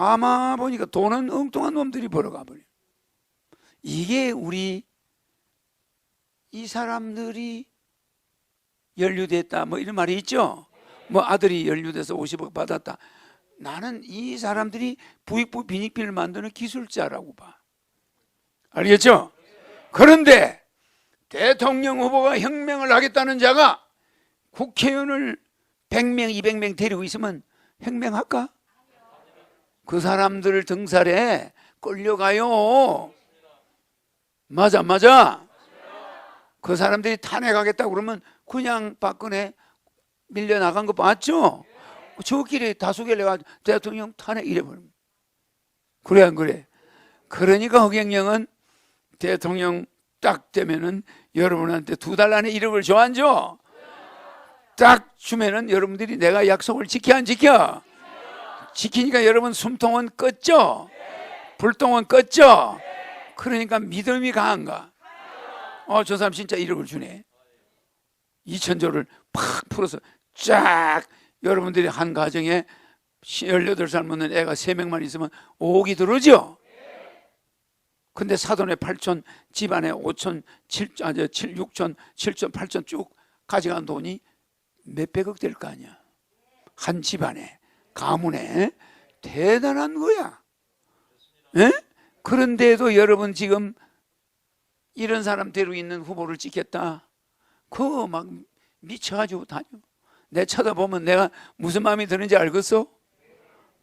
가만 보니까 돈은 엉뚱한 놈들이 벌어가 버려. 이게 우리 이 사람들이 연루됐다 뭐 이런 말이 있죠. 뭐 아들이 연루돼서 50억 받았다. 나는 이 사람들이 부익부 빈익빈을 만드는 기술자라고 봐. 알겠죠? 그런데 대통령 후보가 혁명을 하겠다는 자가 국회의원을 100명, 200명 데리고 있으면 혁명할까? 그 사람들 등살에 끌려가요. 맞아, 맞아. 그 사람들이 탄핵하겠다고 그러면 그냥 박근혜 밀려나간 거 봤죠? 저끼리 다수결 내가 대통령 탄핵 이래버립니다. 그래, 안 그래? 그러니까 허경영은 대통령 딱 되면은 여러분한테 두 달 안에 1억을 줘안 줘? 딱 주면은 여러분들이 내가 약속을 지켜 안 지켜? 지키니까 여러분 숨통은 껐죠? 불똥은 껐죠? 그러니까 믿음이 강한가? 어, 저 사람 진짜 1억을 주네. 2천조를 팍 풀어서 쫙 여러분들이 한 가정에 18살 먹는 애가 3명만 있으면 5억이 들어오죠? 근데 사돈의 8천, 집안에 5천, 7, 아, 저 7, 6천, 7천, 8천 쭉 가져간 돈이 몇백억 될 거 아니야. 한 집안에, 가문에. 대단한 거야. 예? 그런데도 여러분 지금 이런 사람 데리고 있는 후보를 찍겠다. 그거 막 미쳐가지고 다녀. 내 쳐다보면 내가 무슨 마음이 드는지 알겠어?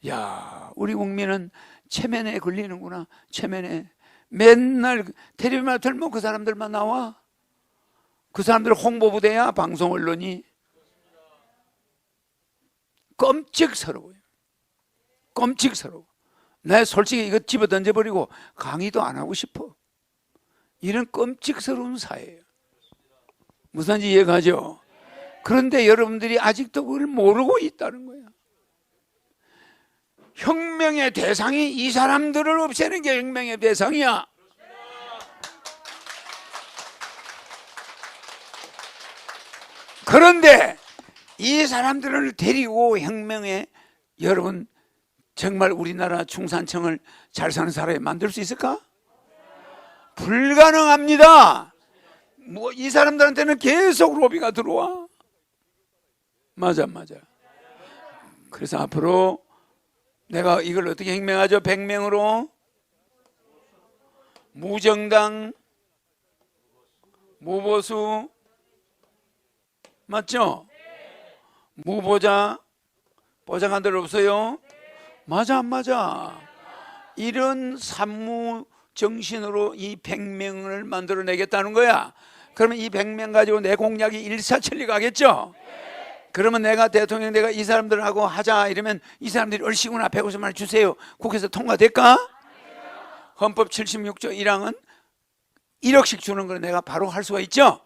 야, 우리 국민은 체면에 걸리는구나. 체면에. 맨날 텔레비만 틀면 그 사람들만 나와. 그 사람들 홍보부대야, 방송 언론이. 끔찍스러워요. 끔찍스러워. 내 솔직히 이거 집어 던져버리고 강의도 안 하고 싶어. 이런 끔찍스러운 사회예요. 무슨 지 이해가 죠? 그런데 여러분들이 아직도 그걸 모르고 있다는 거야. 혁명의 대상이 이 사람들을 없애는 게 혁명의 대상이야. 그런데 이 사람들을 데리고 혁명에 여러분 정말 우리나라 중산층을 잘 사는 사람이 만들 수 있을까? 불가능합니다. 뭐 이 사람들한테는 계속 로비가 들어와. 맞아, 맞아. 그래서 앞으로 내가 이걸 어떻게 혁명하죠? 100명으로 무정당 무보수 맞죠? 무보자 보장한 들 없어요? 맞아 안 맞아? 이런 산무 정신으로 이 100명을 만들어내겠다는 거야. 그러면 이 100명 가지고 내 공약이 일사천리 가겠죠? 그러면 내가 대통령 내가 이 사람들하고 하자 이러면 이 사람들이 얼씨구나 150만 원 주세요. 국회에서 통과될까? 헌법 76조 1항은 1억씩 주는 거는 내가 바로 할 수가 있죠?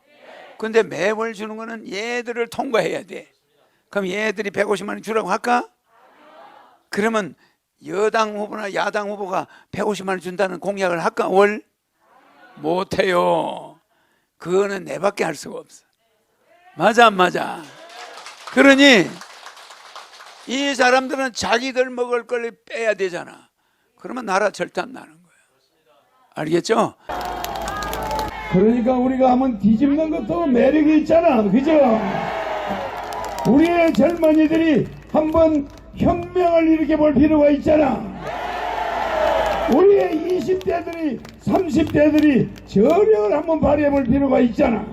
근데 매월 주는 거는 얘들을 통과해야 돼. 그럼 얘들이 150만 원 주라고 할까? 그러면 여당 후보나 야당 후보가 150만 원 준다는 공약을 할까? 월? 못해요. 그거는 내밖에 할 수가 없어. 맞아, 안 맞아? 그러니 이 사람들은 자기들 먹을 걸 빼야 되잖아. 그러면 나라 절대 안 나는 거야. 알겠죠? 그러니까 우리가 한번 뒤집는 것도 매력이 있잖아. 그죠? 우리의 젊은이들이 한번 혁명을 일으켜 볼 필요가 있잖아. 우리의 20대들이, 30대들이 저력을 한번 발휘해 볼 필요가 있잖아.